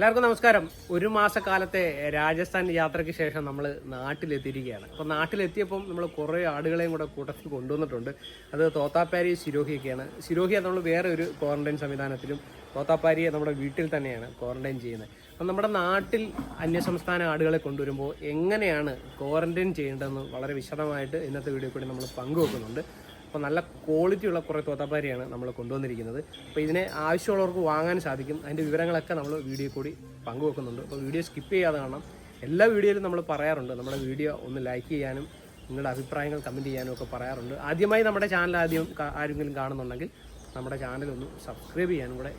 എല്ലാവർക്കും നമസ്കാരം. ഒരു മാസക്കാലത്തെ രാജസ്ഥാൻ യാത്രയ്ക്ക് ശേഷം നമ്മൾ നാട്ടിലെത്തിയിരിക്കുകയാണ്. അപ്പോൾ നാട്ടിലെത്തിയപ്പം നമ്മൾ കുറേ ആടുകളെയും കൂടെ കൂട്ടത്തിൽ കൊണ്ടുവന്നിട്ടുണ്ട്. അത് തോത്താപ്പാരി സിരോഹിയൊക്കെയാണ് സിരോഹിയ നമ്മൾ വേറെ ഒരു ക്വാറന്റൈൻ സംവിധാനത്തിലും തോത്താപ്പാരിയെ നമ്മുടെ വീട്ടിൽ തന്നെയാണ് ക്വാറന്റൈൻ ചെയ്യുന്നത്. അപ്പം നമ്മുടെ നാട്ടിൽ അന്യസംസ്ഥാന ആടുകളെ കൊണ്ടുവരുമ്പോൾ എങ്ങനെയാണ് ക്വാറന്റൈൻ ചെയ്യേണ്ടതെന്ന് വളരെ വിശദമായിട്ട് ഇന്നത്തെ വീഡിയോ കൂടി നമ്മൾ പങ്കുവെക്കുന്നുണ്ട്. അപ്പോൾ നല്ല ക്വാളിറ്റി ഉള്ള കുറേ തോത്താപ്പാരിയാണ് നമ്മൾ കൊണ്ടുവന്നിരിക്കുന്നത്. അപ്പോൾ ഇതിനെ ആവശ്യമുള്ളവർക്ക് വാങ്ങാൻ സാധിക്കും. അതിന്റെ വിവരങ്ങളൊക്കെ നമ്മൾ വീഡിയോ കൂടി പങ്കുവെക്കുന്നുണ്ട്. അപ്പോൾ വീഡിയോ സ്കിപ്പ് ചെയ്യാതെ കാണാം എല്ലാ വീഡിയോയിലും നമ്മൾ പറയാറുണ്ട്. നമ്മുടെ വീഡിയോ ഒന്ന് ലൈക്ക് ചെയ്യാനും നിങ്ങളുടെ അഭിപ്രായങ്ങൾ കമന്റ് ചെയ്യാനും ഒക്കെ പറയാറുണ്ട്. ആദ്യമായി നമ്മുടെ ചാനൽ ആദ്യം ആരെങ്കിലും കാണുന്നുണ്ടെങ്കിൽ നമ്മുടെ ചാനൽ ഒന്ന് സബ്സ്ക്രൈബ് ചെയ്യാനും കൂടെ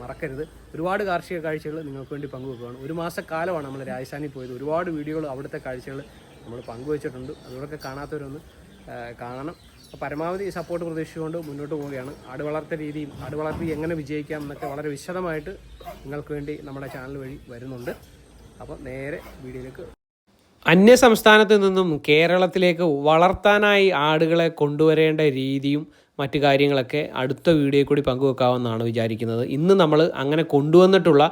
മറക്കരുത്. ഒരുപാട് കാർഷിക കാഴ്ചകൾ നിങ്ങൾക്ക് വേണ്ടി പങ്കുവെക്കുകയാണ് ഒരു മാസക്കാലമാണ് നമ്മൾ രാജസ്ഥാനിൽ പോയത്. ഒരുപാട് വീഡിയോകൾ അവിടുത്തെ കാഴ്ചകൾ നമ്മൾ പങ്കുവച്ചിട്ടുണ്ട്. അതുകൊണ്ടൊക്കെ കാണാത്തവരൊന്ന് കാണണം. പരമാവധി സപ്പോർട്ട് പ്രതീക്ഷിച്ചുകൊണ്ട് മുന്നോട്ട് പോവുകയാണ്. ആട് വളർത്ത രീതിയും ആട് വളർത്തി എങ്ങനെ വിജയിക്കാം എന്നൊക്കെ വളരെ വിശദമായിട്ട് നിങ്ങൾക്ക് വേണ്ടി നമ്മുടെ ചാനൽ വഴി വരുന്നുണ്ട്. അപ്പോൾ നേരെ വീഡിയോയിലേക്ക് അന്യ സംസ്ഥാനത്ത് നിന്നും കേരളത്തിലേക്ക് വളർത്താനായി ആടുകളെ കൊണ്ടുവരേണ്ട രീതിയും മറ്റു കാര്യങ്ങളൊക്കെ അടുത്ത വീഡിയോ കൂടി പങ്കുവെക്കാമെന്നാണ് വിചാരിക്കുന്നത്. ഇന്ന് നമ്മൾ അങ്ങനെ കൊണ്ടുവന്നിട്ടുള്ള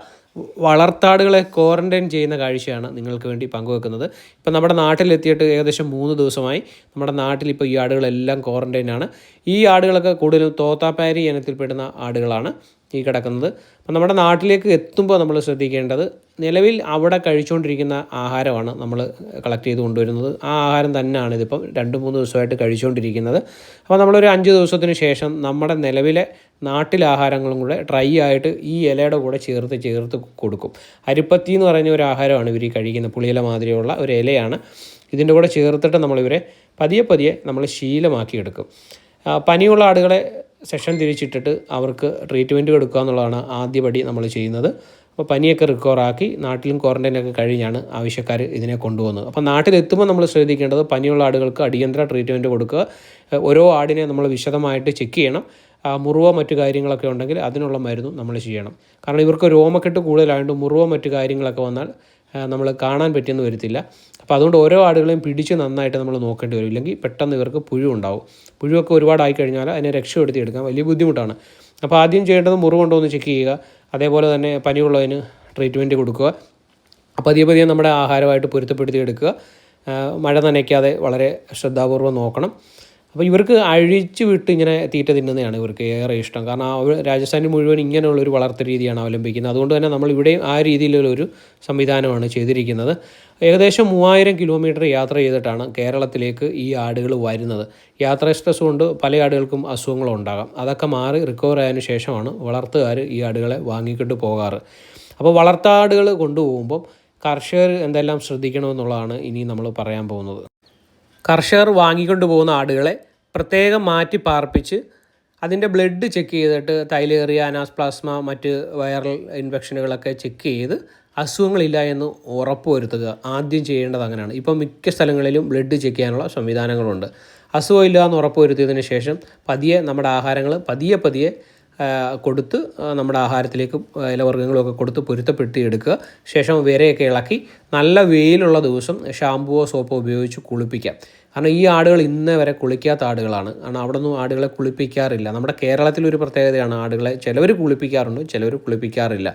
വളർത്താടുകളെ ക്വാറന്റൈൻ ചെയ്യുന്ന കാഴ്ചയാണ് നിങ്ങൾക്ക് വേണ്ടി പങ്കുവെക്കുന്നത്. ഇപ്പം നമ്മുടെ നാട്ടിലെത്തിയിട്ട് ഏകദേശം മൂന്ന് ദിവസമായി. നമ്മുടെ നാട്ടിൽ ഇപ്പോൾ ഈ ആടുകളെല്ലാം ക്വാറന്റൈനാണ് ഈ ആടുകളൊക്കെ കൂടുതലും തോത്താപ്പാരി ഇനത്തിൽപ്പെടുന്ന ആടുകളാണ്. ഈ കിടക്കുന്നത്. അപ്പം നമ്മുടെ നാട്ടിലേക്ക് എത്തുമ്പോൾ നമ്മൾ ശ്രദ്ധിക്കേണ്ടത് നിലവിൽ അവിടെ കഴിച്ചുകൊണ്ടിരിക്കുന്ന ആഹാരമാണ് നമ്മൾ കളക്ട് ചെയ്ത് കൊണ്ടുവരുന്നത്. ആ ആഹാരം തന്നെയാണ് ഇതിപ്പം രണ്ട് മൂന്ന് ദിവസമായിട്ട് കഴിച്ചുകൊണ്ടിരിക്കുന്നത്. അപ്പോൾ നമ്മളൊരു അഞ്ച് ദിവസത്തിന് ശേഷം നമ്മുടെ നിലവിലെ നാട്ടിലെ ആഹാരങ്ങളും കൂടെ ഡ്രൈ ആയിട്ട് ഈ ഇലയുടെ കൂടെ ചേർത്ത് ചേർത്ത് കൊടുക്കും. അരിപ്പത്തി എന്ന് പറയുന്ന ഒരു ആഹാരമാണ് ഇവർ ഈ കഴിക്കുന്നത്. പുളിയില മാതിരിയുള്ള ഒരു ഇലയാണ്. ഇതിന്റെ കൂടെ ചേർത്തിട്ട് നമ്മളിവരെ പതിയെ പതിയെ നമ്മൾ ശീലമാക്കിയെടുക്കും. പനിയുള്ള ആടുകളെ സെഷൻ തിരിച്ചിട്ടിട്ട് അവർക്ക് ട്രീറ്റ്മെന്റ് കൊടുക്കുക എന്നുള്ളതാണ് ആദ്യപടി നമ്മൾ ചെയ്യുന്നത്. അപ്പോൾ പനിയൊക്കെ റിക്കവറാക്കി നാട്ടിലും ക്വാറന്റൈനൊക്കെ കഴിഞ്ഞാണ് ആവശ്യക്കാർ ഇതിനെ കൊണ്ടുപോകുന്നത്. അപ്പോൾ നാട്ടിലെത്തുമ്പോൾ നമ്മൾ ശ്രദ്ധിക്കേണ്ടത് പനിയുള്ള ആടുകൾക്ക് അടിയന്തര ട്രീറ്റ്മെന്റ് കൊടുക്കുക. ഓരോ ആടിനെ നമ്മൾ വിശദമായിട്ട് ചെക്ക് ചെയ്യണം. മുറിവോ മറ്റു കാര്യങ്ങളൊക്കെ ഉണ്ടെങ്കിൽ അതിനുള്ള മരുന്നും നമ്മൾ ചെയ്യണം. കാരണം ഇവർക്ക് രോമക്കെട്ട് കൂടുതലായതുകൊണ്ട് മുറിവോ മറ്റു കാര്യങ്ങളൊക്കെ വന്നാൽ നമ്മൾ കാണാൻ പറ്റിയെന്ന് വരത്തില്ല. അപ്പോൾ അതുകൊണ്ട് ഓരോ ആടുകളെയും പിടിച്ച് നന്നായിട്ട് നമ്മൾ നോക്കേണ്ടി വരും. ഇല്ലെങ്കിൽ പെട്ടെന്ന് ഇവർക്ക് പുഴു ഉണ്ടാവും. പുഴുവൊക്കെ ഒരുപാടായി കഴിഞ്ഞാൽ അതിനെ രക്ഷപ്പെടുത്തി എടുക്കാൻ വലിയ ബുദ്ധിമുട്ടാണ്. അപ്പോൾ ആദ്യം ചെയ്യേണ്ടത് മുറിവുണ്ടോ എന്ന് ചെക്ക് ചെയ്യുക. അതേപോലെ തന്നെ പനിയുള്ളതിന് ട്രീറ്റ്മെന്റ് കൊടുക്കുക. അപ്പോൾ പതിയെ പതിയെ നമ്മുടെ ആഹാരമായിട്ട് പൊരുത്തപ്പെടുത്തി എടുക്കുക. മഴ നനയ്ക്കാതെ വളരെ ശ്രദ്ധാപൂർവം നോക്കണം. അപ്പോൾ ഇവർക്ക് അഴിച്ചു വിട്ട് ഇങ്ങനെ തീറ്റ തിന്നുന്നതാണ് ഇവർക്ക് ഏറെ ഇഷ്ടം. കാരണം അവർ രാജസ്ഥാനിൽ മുഴുവൻ ഇങ്ങനെയുള്ള ഒരു വളർത്തു രീതിയാണ് അവലംബിക്കുന്നത്. അതുകൊണ്ട് തന്നെ നമ്മൾ ഇവിടെയും ആ രീതിയിലുള്ളൊരു സംവിധാനമാണ് ചെയ്തിരിക്കുന്നത്. ഏകദേശം മൂവായിരം കിലോമീറ്റർ യാത്ര ചെയ്തിട്ടാണ് കേരളത്തിലേക്ക് ഈ ആടുകൾ വരുന്നത്. യാത്രാ സ്ട്രെസ് കൊണ്ട് പല ആടുകൾക്കും അസുഖങ്ങളും ഉണ്ടാകാം. അതൊക്കെ മാറി റിക്കവർ ആയതിനു ശേഷമാണ് വളർത്തുകാർ ഈ ആടുകളെ വാങ്ങിക്കൊണ്ട് പോകാറ്. അപ്പോൾ വളർത്താടുകൾ കൊണ്ടുപോകുമ്പം കർഷകർ എന്തെല്ലാം ശ്രദ്ധിക്കണമെന്നുള്ളതാണ് ഇനി നമ്മൾ പറയാൻ പോകുന്നത്. കർഷകർ വാങ്ങിക്കൊണ്ട് പോകുന്ന ആടുകളെ പ്രത്യേകം മാറ്റി പാർപ്പിച്ച് അതിന്റെ ബ്ലഡ് ചെക്ക് ചെയ്തിട്ട് തൈലേറിയ അനാസ്പ്ലാസ്മ മറ്റ് വൈറൽ ഇൻഫെക്ഷനുകളൊക്കെ ചെക്ക് ചെയ്ത് അസുഖങ്ങളില്ല എന്ന് ഉറപ്പുവരുത്തുക ആദ്യം ചെയ്യേണ്ടത് അങ്ങനെയാണ്. ഇപ്പോൾ മിക്ക സ്ഥലങ്ങളിലും ബ്ലഡ് ചെക്ക് ചെയ്യാനുള്ള സംവിധാനങ്ങളുണ്ട്. അസുഖമില്ല എന്ന് ഉറപ്പുവരുത്തിയതിന് ശേഷം പതിയെ നമ്മുടെ ആഹാരങ്ങൾ പതിയെ പതിയെ കൊടുത്ത് നമ്മുടെ ആഹാരത്തിലേക്ക് ഇലവർഗങ്ങളൊക്കെ കൊടുത്ത് പൊരുത്തപ്പെടുത്തി എടുക്കുക. ശേഷം വിരയൊക്കെ ഇളക്കി നല്ല വെയിലുള്ള ദിവസം ഷാമ്പുവോ സോപ്പോ ഉപയോഗിച്ച് കുളിപ്പിക്കാം. കാരണം ഈ ആടുകൾ ഇന്നേ വരെ കുളിക്കാത്ത ആടുകളാണ്. കാരണം അവിടെ ഒന്നും ആടുകളെ കുളിപ്പിക്കാറില്ല. നമ്മുടെ കേരളത്തിലൊരു പ്രത്യേകതയാണ് ആടുകളെ ചിലവർ കുളിപ്പിക്കാറുണ്ട് ചിലവർ കുളിപ്പിക്കാറില്ല.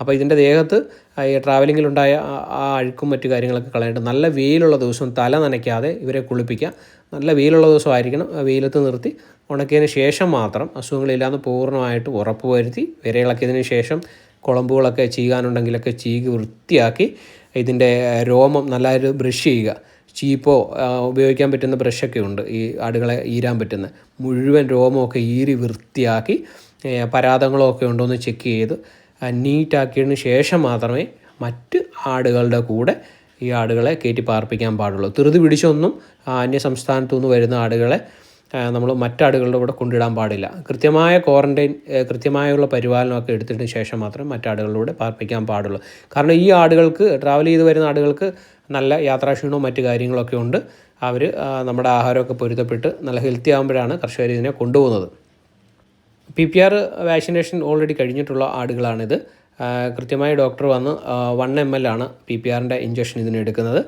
അപ്പോൾ ഇതിന്റെ ദേഹത്ത് ഈ ട്രാവലിങ്ങിലുണ്ടായ ആ- അഴുക്കും മറ്റു കാര്യങ്ങളൊക്കെ കളയേണ്ട നല്ല വെയിലുള്ള ദിവസം തല നനയ്ക്കാതെ ഇവരെ കുളിപ്പിക്കുക. നല്ല വെയിലുള്ള ദിവസമായിരിക്കണം വെയിലത്ത് നിർത്തി. ഉണക്കിയതിന് ശേഷം മാത്രം അസുഖങ്ങളില്ലാതെ പൂർണമായിട്ട് ഉറപ്പ് വരുത്തി വിരയിളക്കിയതിന് ശേഷം കുളമ്പുകളൊക്കെ ചീകാനുണ്ടെങ്കിലൊക്കെ ചീകി വൃത്തിയാക്കി ഇതിന്റെ രോമം നല്ലൊരു ബ്രഷ് ചെയ്യുക. ചീപ്പോ ഉപയോഗിക്കാൻ പറ്റുന്ന ബ്രഷൊക്കെ ഉണ്ട് ഈ ആടുകളെ ഈരാൻ പറ്റുന്ന. മുഴുവൻ രോമമൊക്കെ ഈരി വൃത്തിയാക്കി പരാതങ്ങളൊക്കെ ഉണ്ടോ എന്ന് ചെക്ക് ചെയ്ത് നീറ്റാക്കിയതിന് ശേഷം മാത്രമേ മറ്റ് ആടുകളുടെ കൂടെ ഈ ആടുകളെ കയറ്റി പാർപ്പിക്കാൻ പാടുള്ളൂ. ധൃതി പിടിച്ചൊന്നും അന്യ സംസ്ഥാനത്തു നിന്ന് വരുന്ന ആടുകളെ നമ്മൾ മറ്റാടുകളുടെ കൂടെ കൊണ്ടിടാൻ പാടില്ല. കൃത്യമായ ക്വാറന്റൈൻ കൃത്യമായുള്ള പരിപാലനമൊക്കെ എടുത്തതിന് ശേഷം മാത്രം മറ്റാടുകളിലൂടെ പാർപ്പിക്കാൻ പാടുള്ളൂ. കാരണം ഈ ആടുകൾക്ക് ട്രാവൽ ചെയ്ത് വരുന്ന ആടുകൾക്ക് നല്ല യാത്രാക്ഷീണവും മറ്റു കാര്യങ്ങളൊക്കെ ഉണ്ട്. അവർ നമ്മുടെ ആഹാരമൊക്കെ പൊരുത്തപ്പെട്ട് നല്ല ഹെൽത്തി ആകുമ്പോഴാണ് കർഷകർ ഇതിനെ കൊണ്ടുപോകുന്നത്. P P R vaccination already കഴിഞ്ഞിട്ടുള്ള ആടുകളാണിത്. കൃത്യമായി ഡോക്ടർ വന്ന് വൺ എം എൽ ആണ് പി പി ആറിന്റെ ഇഞ്ചക്ഷൻ ഇതിന് എടുക്കുന്നത്.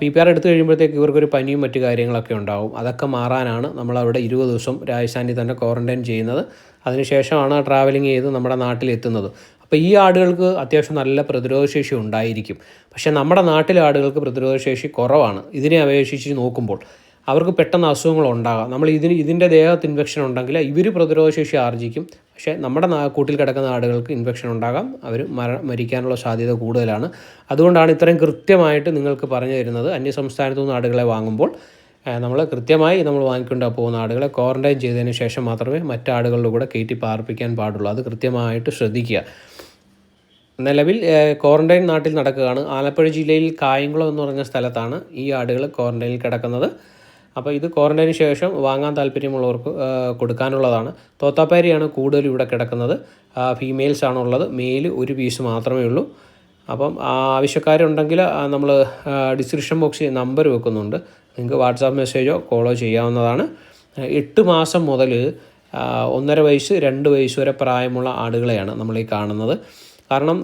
പി പി ആർ എടുത്തു കഴിയുമ്പോഴത്തേക്ക് ഇവർക്കൊരു പനിയും മറ്റു കാര്യങ്ങളൊക്കെ ഉണ്ടാവും. അതൊക്കെ മാറാനാണ് നമ്മളവിടെ ഇരുപത് ദിവസം രാജസ്ഥാനിൽ തന്നെ ക്വാറന്റൈൻ ചെയ്യുന്നത്. അതിനുശേഷമാണ് ട്രാവലിംഗ് ചെയ്ത് നമ്മുടെ നാട്ടിലെത്തുന്നത്. അപ്പോൾ ഈ ആടുകൾക്ക് അത്യാവശ്യം നല്ല പ്രതിരോധശേഷി ഉണ്ടായിരിക്കും. പക്ഷേ നമ്മുടെ നാട്ടിലെ ആടുകൾക്ക് പ്രതിരോധശേഷി കുറവാണ്. ഇതിനെ അപേക്ഷിച്ച് നോക്കുമ്പോൾ അവർക്ക് പെട്ടെന്ന് അസുഖങ്ങൾ ഉണ്ടാകാം. നമ്മൾ ഇതിന് ഇതിന്റെ ദേഹത്ത് ഇൻഫെക്ഷൻ ഉണ്ടെങ്കിൽ ഇവർ പ്രതിരോധശേഷി ആർജിക്കും. പക്ഷേ നമ്മുടെ കൂട്ടിൽ കിടക്കുന്ന ആടുകൾക്ക് ഇൻഫെക്ഷൻ ഉണ്ടാകാം. അവർ മര മരിക്കാനുള്ള സാധ്യത കൂടുതലാണ്. അതുകൊണ്ടാണ് ഇത്രയും കൃത്യമായിട്ട് നിങ്ങൾക്ക് പറഞ്ഞു തരുന്നത്. അന്യസംസ്ഥാനത്തു നിന്ന് ആടുകളെ വാങ്ങുമ്പോൾ നമ്മൾ കൃത്യമായി നമ്മൾ വാങ്ങിക്കൊണ്ട് പോകുന്ന ആടുകളെ ക്വാറന്റൈൻ ചെയ്തതിന് ശേഷം മാത്രമേ മറ്റാടുകളുടെ കൂടെ കയറ്റി പാർപ്പിക്കാൻ പാടുള്ളൂ. അത് കൃത്യമായിട്ട് ശ്രദ്ധിക്കുക. നിലവിൽ ക്വാറന്റൈൻ നാട്ടിൽ നടക്കുകയാണ്. ആലപ്പുഴ ജില്ലയിൽ കായംകുളം എന്ന് പറഞ്ഞ സ്ഥലത്താണ് ഈ ആടുകൾ ക്വാറന്റൈനിൽ കിടക്കുന്നത്. അപ്പോൾ ഇത് ക്വാറന്റൈന് ശേഷം വാങ്ങാൻ താല്പര്യമുള്ളവർക്ക് കൊടുക്കാനുള്ളതാണ്. തോത്താപ്പാരിയാണ് കൂടുതലും ഇവിടെ കിടക്കുന്നത്. ഫീമെയിൽസ് ആണുള്ളത്. മെയിൽ ഒരു പീസ് മാത്രമേ ഉള്ളൂ. അപ്പം ആവശ്യക്കാരുണ്ടെങ്കിൽ നമ്മൾ ഡിസ്ക്രിപ്ഷൻ ബോക്സിൽ നമ്പർ വെക്കുന്നുണ്ട്. നിങ്ങൾക്ക് വാട്സാപ്പ് മെസ്സേജോ കോളോ ചെയ്യാവുന്നതാണ്. എട്ട് മാസം മുതൽ ഒന്നര വയസ്സ് രണ്ട് വയസ്സ് വരെ പ്രായമുള്ള ആടുകളെയാണ് നമ്മൾ ഈ കാണുന്നത്. കാരണം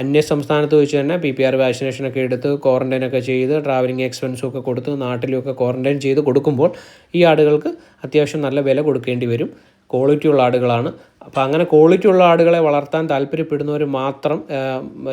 അന്യ സംസ്ഥാനത്ത് വെച്ച് തന്നെ പി പി ആർ വാക്സിനേഷനൊക്കെ എടുത്ത് ക്വാറന്റൈനൊക്കെ ചെയ്ത് ട്രാവലിംഗ് എക്സ്പെൻസും ഒക്കെ കൊടുത്ത് നാട്ടിലുമൊക്കെ ക്വാറന്റൈൻ ചെയ്ത് കൊടുക്കുമ്പോൾ ഈ ആടുകൾക്ക് അത്യാവശ്യം നല്ല വില കൊടുക്കേണ്ടി വരും. ക്വാളിറ്റി ഉള്ള ആടുകളാണ്. അപ്പോൾ അങ്ങനെ ക്വാളിറ്റി ഉള്ള ആടുകളെ വളർത്താൻ താല്പര്യപ്പെടുന്നവർ മാത്രം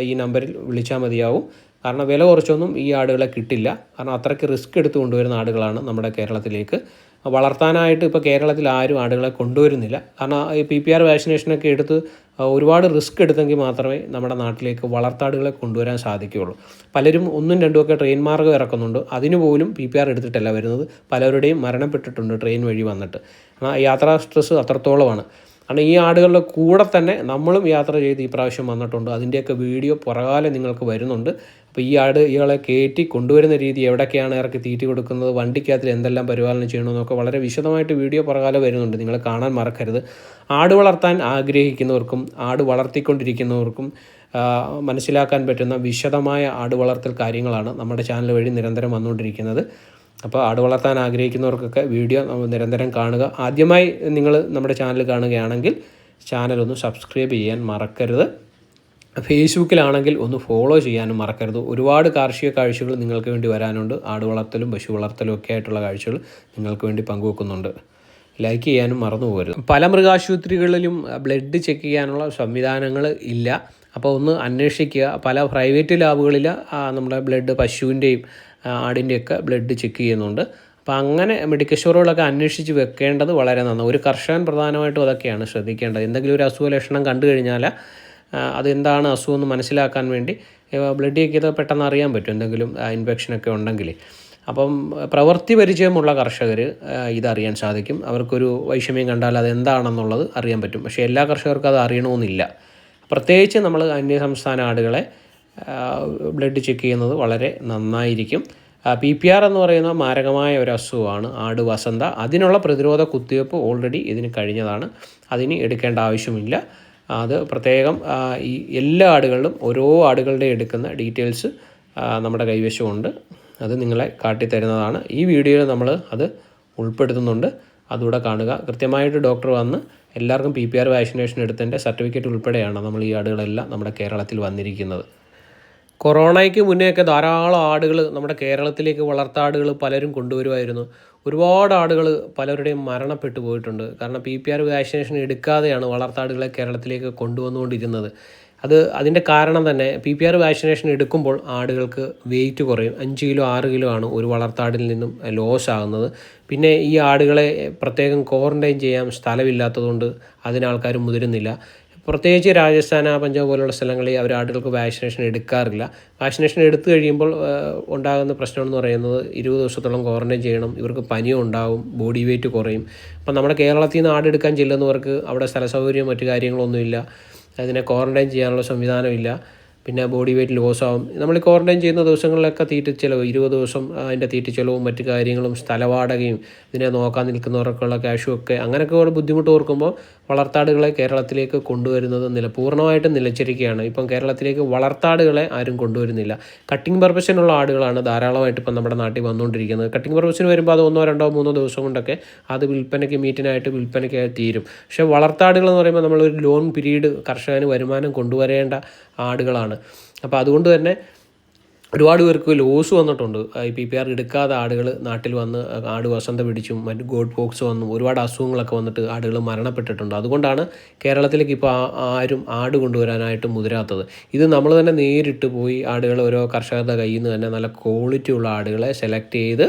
ഈ നമ്പറിൽ വിളിച്ചാൽ മതിയാവും. കാരണം വില കുറച്ചൊന്നും ഈ ആടുകളെ കിട്ടില്ല. കാരണം അത്രയ്ക്ക് റിസ്ക് എടുത്ത് കൊണ്ടുവരുന്ന ആടുകളാണ് നമ്മുടെ കേരളത്തിലേക്ക്. വളർത്താനായിട്ട് ഇപ്പോൾ കേരളത്തിൽ ആരും ആടുകളെ കൊണ്ടുവരുന്നില്ല. കാരണം ഈ പി പി ആർ വാക്സിനേഷനൊക്കെ എടുത്ത് ഒരുപാട് റിസ്ക് എടുത്തെങ്കിൽ മാത്രമേ നമ്മുടെ നാട്ടിലേക്ക് വളർത്താടുകളെ കൊണ്ടുവരാൻ സാധിക്കുകയുള്ളൂ. പലരും ഒന്നും രണ്ടും ഒക്കെ ട്രെയിൻ മാർഗം ഇറക്കുന്നുണ്ട്. അതിനുപോലും പി പി ആർ എടുത്തിട്ടല്ല വരുന്നത്. പലരുടെയും മരണപ്പെട്ടിട്ടുണ്ട് ട്രെയിൻ വഴി വന്നിട്ട്. ആ യാത്രാ സ്ട്രെസ് അത്രത്തോളമാണ്. കാരണം ഈ ആടുകളുടെ കൂടെ തന്നെ നമ്മളും യാത്ര ചെയ്ത് ഈ പ്രാവശ്യം വന്നിട്ടുണ്ട്. അതിന്റെയൊക്കെ വീഡിയോ പുറകാലം നിങ്ങൾക്ക് വരുന്നുണ്ട്. അപ്പോൾ ഈ ആട് ഇയാളെ കയറ്റി കൊണ്ടുവരുന്ന രീതി എവിടെയൊക്കെയാണ് ഇറക്കി തീറ്റി കൊടുക്കുന്നത് വണ്ടിക്കകത്തിൽ എന്തെല്ലാം പരിപാലനം ചെയ്യണമെന്നൊക്കെ വളരെ വിശദമായിട്ട് വീഡിയോ പുറകാലം വരുന്നുണ്ട്. നിങ്ങൾ കാണാൻ മറക്കരുത്. ആട് വളർത്താൻ ആഗ്രഹിക്കുന്നവർക്കും ആട് വളർത്തിക്കൊണ്ടിരിക്കുന്നവർക്കും മനസ്സിലാക്കാൻ പറ്റുന്ന വിശദമായ ആട് വളർത്തൽ കാര്യങ്ങളാണ് നമ്മുടെ ചാനൽ വഴി നിരന്തരം വന്നുകൊണ്ടിരിക്കുന്നത്. അപ്പോൾ ആട് വളർത്താൻ ആഗ്രഹിക്കുന്നവർക്കൊക്കെ വീഡിയോ നിരന്തരം കാണുക. ആദ്യമായി നിങ്ങൾ നമ്മുടെ ചാനൽ കാണുകയാണെങ്കിൽ ചാനൽ ഒന്ന് സബ്സ്ക്രൈബ് ചെയ്യാൻ മറക്കരുത്. ഫേസ്ബുക്കിലാണെങ്കിൽ ഒന്ന് ഫോളോ ചെയ്യാനും മറക്കരുത്. ഒരുപാട് കാർഷിക കാഴ്ചകൾ നിങ്ങൾക്ക് വേണ്ടി വരാനുണ്ട്. ആട് വളർത്തലും പശു വളർത്തലും ഒക്കെ ആയിട്ടുള്ള കാഴ്ചകൾ നിങ്ങൾക്ക് വേണ്ടി പങ്കുവെക്കുന്നുണ്ട്. ലൈക്ക് ചെയ്യാനും മറന്നു പോകരുത്. പല മൃഗാശുപത്രികളിലും ബ്ലഡ് ചെക്ക് ചെയ്യാനുള്ള സംവിധാനങ്ങൾ ഇല്ല. അപ്പോൾ ഒന്ന് അന്വേഷിക്കുക. പല പ്രൈവറ്റ് ലാബുകളിൽ നമ്മുടെ ബ്ലഡ് പശുവിന്റെയും ആടിന്റെയൊക്കെ ബ്ലഡ് ചെക്ക് ചെയ്യുന്നുണ്ട്. അപ്പോൾ അങ്ങനെ മെഡിക്കൽ സ്റ്റോറുകളൊക്കെ അന്വേഷിച്ച് വെക്കേണ്ടത് വളരെ നന്നാണ് ഒരു കർഷകൻ പ്രധാനമായിട്ടും അതൊക്കെയാണ് ശ്രദ്ധിക്കേണ്ടത്. എന്തെങ്കിലും ഒരു അസുഖ ലക്ഷണം കണ്ടു കഴിഞ്ഞാൽ അതെന്താണ് അസുഖം എന്ന് മനസ്സിലാക്കാൻ വേണ്ടി ബ്ലഡ് ചെക്ക് ചെയ്താൽ പെട്ടെന്ന് അറിയാൻ പറ്റും എന്തെങ്കിലും ഇൻഫെക്ഷനൊക്കെ ഉണ്ടെങ്കിൽ. അപ്പം പ്രവൃത്തി പരിചയമുള്ള കർഷകർ ഇതറിയാൻ സാധിക്കും. അവർക്കൊരു വൈഷമ്യം കണ്ടാൽ അതെന്താണെന്നുള്ളത് അറിയാൻ പറ്റും. പക്ഷേ എല്ലാ കർഷകർക്കും അത് അറിയണമെന്നില്ല. പ്രത്യേകിച്ച് നമ്മൾ അന്യസംസ്ഥാന ആടുകളെ ബ്ലഡ് ചെക്ക് ചെയ്യുന്നത് വളരെ നന്നായിരിക്കും. പി പി ആർ എന്ന് പറയുന്ന മാരകമായ ഒരു അസുഖമാണ് ആട് വസന്ത. അതിനുള്ള പ്രതിരോധ കുത്തിവയ്പ്പ് ഓൾറെഡി ഇതിന് കഴിഞ്ഞതാണ്. അതിന് എടുക്കേണ്ട ആവശ്യമില്ല. അത് പ്രത്യേകം ഈ എല്ലാ ആടുകളിലും ഓരോ ആടുകളുടെ എടുക്കുന്ന ഡീറ്റെയിൽസ് നമ്മുടെ കൈവശമുണ്ട്. അത് നിങ്ങളെ കാട്ടിത്തരുന്നതാണ്. ഈ വീഡിയോയിൽ നമ്മൾ അത് ഉൾപ്പെടുത്തുന്നുണ്ട്. അതുകൂടെ കാണുക. കൃത്യമായിട്ട് ഡോക്ടർ വന്ന് എല്ലാവർക്കും പി പി ആർ വാക്സിനേഷൻ എടുത്തതിന്റെ സർട്ടിഫിക്കറ്റ് ഉൾപ്പെടെയാണ് നമ്മൾ ഈ ആടുകളെല്ലാം നമ്മുടെ കേരളത്തിൽ വന്നിരിക്കുന്നത്. കൊറോണയ്ക്ക് മുന്നേയൊക്കെ ധാരാളം ആടുകൾ നമ്മുടെ കേരളത്തിലേക്ക് വളർത്താടുകൾ പലരും കൊണ്ടുവരുമായിരുന്നു. ഒരുപാട് ആടുകൾ പലരുടെയും മരണപ്പെട്ടു പോയിട്ടുണ്ട്. കാരണം പി പി ആർ വാക്സിനേഷൻ എടുക്കാതെയാണ് വളർത്താടുകളെ കേരളത്തിലേക്ക് കൊണ്ടുവന്നുകൊണ്ടിരുന്നത്. അത് അതിന്റെ കാരണം തന്നെ പി പി ആർ വാക്സിനേഷൻ എടുക്കുമ്പോൾ ആടുകൾക്ക് വെയിറ്റ് കുറയും. അഞ്ച് കിലോ ആറ് കിലോ ആണ് ഒരു വളർത്താടിൽ നിന്നും ലോസ് ആകുന്നത്. പിന്നെ ഈ ആടുകളെ പ്രത്യേകം ക്വാറന്റൈൻ ചെയ്യാൻ സ്ഥലമില്ലാത്തതുകൊണ്ട് അതിന് മുതിരുന്നില്ല. പ്രത്യേകിച്ച് രാജസ്ഥാൻ പഞ്ചാബ് പോലുള്ള സ്ഥലങ്ങളിൽ അവർ ആടുകൾക്ക് വാക്സിനേഷൻ എടുക്കാറില്ല. വാക്സിനേഷൻ എടുത്തു കഴിയുമ്പോൾ ഉണ്ടാകുന്ന പ്രശ്നമെന്ന് പറയുന്നത് ഇരുപത് ദിവസത്തോളം ക്വാറന്റൈൻ ചെയ്യണം ഇവർക്ക് പനിയും ഉണ്ടാവും ബോഡി വെയിറ്റ് കുറയും. അപ്പം നമ്മുടെ കേരളത്തിൽ നിന്ന് ആടെടുക്കാൻ ചെല്ലുന്നവർക്ക് അവിടെ സ്ഥല സൗകര്യം മറ്റു കാര്യങ്ങളൊന്നുമില്ല. അതിനെ ക്വാറന്റൈൻ ചെയ്യാനുള്ള സംവിധാനമില്ല. പിന്നെ ബോഡി വെയിറ്റ് ലോസ് ആവും. നമ്മൾ ക്വാറന്റൈൻ ചെയ്യുന്ന ദിവസങ്ങളിലൊക്കെ തീറ്റ ചിലവ് ഇരുപത് ദിവസം അതിന്റെ തീറ്റ ചിലവും മറ്റു കാര്യങ്ങളും സ്ഥലവാടകയും ഇതിനെ നോക്കാൻ നിൽക്കുന്നവർക്കുള്ള ക്യാഷും ഒക്കെ അങ്ങനെയൊക്കെ ഒരു ബുദ്ധിമുട്ട് ഓർക്കുമ്പോൾ വളർത്താടുകളെ കേരളത്തിലേക്ക് കൊണ്ടുവരുന്നത് നില പൂർണമായിട്ടും നിലച്ചിരിക്കുകയാണ്. ഇപ്പം കേരളത്തിലേക്ക് വളർത്താടുകളെ ആരും കൊണ്ടുവരുന്നില്ല. കട്ടിംഗ് പർപ്പസിനുള്ള ആടുകളാണ് ധാരാളമായിട്ട് ഇപ്പം നമ്മുടെ നാട്ടിൽ വന്നുകൊണ്ടിരിക്കുന്നത്. കട്ടിംഗ് പർപ്പസിന് വരുമ്പോൾ അത് ഒന്നോ രണ്ടോ മൂന്നോ ദിവസം കൊണ്ടൊക്കെ അത് വിൽപ്പനയ്ക്ക് മീറ്റിനായിട്ട് വിൽപ്പനയ്ക്ക് തീരും. പക്ഷേ വളർത്താടുകൾ എന്ന് പറയുമ്പോൾ നമ്മളൊരു ലോൺ പീരീഡ് കർഷകന് വരുമാനം കൊണ്ടുവരേണ്ട ആടുകളാണ്. അപ്പോൾ അതുകൊണ്ട് തന്നെ ഒരുപാട് പേർക്ക് ലോസ് വന്നിട്ടുണ്ട്. ഈ പി പി ആർ എടുക്കാതെ ആടുകൾ നാട്ടിൽ വന്ന് ആട് വസന്ത പിടിച്ചും മറ്റ് ഗോഡ് പോക്സ് വന്നും ഒരുപാട് അസുഖങ്ങളൊക്കെ വന്നിട്ട് ആടുകൾ മരണപ്പെട്ടിട്ടുണ്ട്. അതുകൊണ്ടാണ് കേരളത്തിലേക്ക് ഇപ്പോൾ ആരും ആട് കൊണ്ടുവരാനായിട്ട് മുതിരാത്തത്. ഇത് നമ്മൾ തന്നെ നേരിട്ട് പോയി ആടുകൾ ഓരോ കർഷകരുടെ കയ്യിൽ നിന്ന് തന്നെ നല്ല ക്വാളിറ്റി ഉള്ള ആടുകളെ സെലക്ട് ചെയ്ത്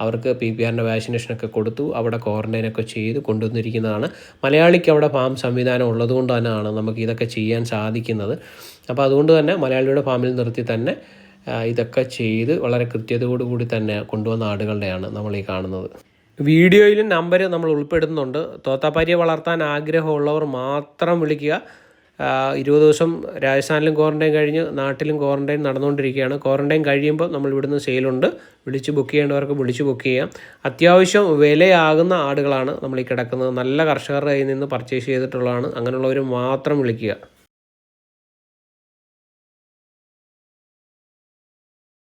അവർക്ക് പി പി ആറിന്റെ വാക്സിനേഷനൊക്കെ കൊടുത്തു. അവിടെ ക്വാറന്റൈനൊക്കെ ചെയ്ത് കൊണ്ടുവന്നിരിക്കുന്നതാണ്. മലയാളിക്ക് അവിടെ ഫാം സംവിധാനം ഉള്ളതുകൊണ്ട് തന്നെയാണ് നമുക്ക് ഇതൊക്കെ ചെയ്യാൻ സാധിക്കുന്നത്. അപ്പോൾ അതുകൊണ്ട് തന്നെ മലയാളിയുടെ ഫാമിൽ നിർത്തി തന്നെ ഇതൊക്കെ ചെയ്ത് വളരെ കൃത്യതയോടുകൂടി തന്നെ കൊണ്ടുവന്ന ആടുകളുടെയാണ് നമ്മൾ ഈ കാണുന്നത്. വീഡിയോയിലും നമ്പർ നമ്മൾ ഉൾപ്പെടുന്നുണ്ട്. തോത്താപ്പാരിയെ വളർത്താൻ ആഗ്രഹമുള്ളവർ മാത്രം വിളിക്കുക. ഇരുപത് ദിവസം രാജസ്ഥാനിലും ക്വാറന്റൈൻ കഴിഞ്ഞ് നാട്ടിലും ക്വാറന്റൈൻ നടന്നുകൊണ്ടിരിക്കുകയാണ്. ക്വാറന്റൈൻ കഴിയുമ്പോൾ നമ്മൾ ഇവിടുന്ന് സെയിലുണ്ട്. വിളിച്ച് ബുക്ക് ചെയ്യേണ്ടവർക്ക് വിളിച്ച് ബുക്ക് ചെയ്യാം. അത്യാവശ്യം വിലയാകുന്ന ആടുകളാണ് നമ്മൾ ഈ കിടക്കുന്നത്. നല്ല കർഷകരുടെ കയ്യിൽ നിന്ന് പർച്ചേസ് ചെയ്തിട്ടുള്ളതാണ്. അങ്ങനെയുള്ളവർ മാത്രം വിളിക്കുക.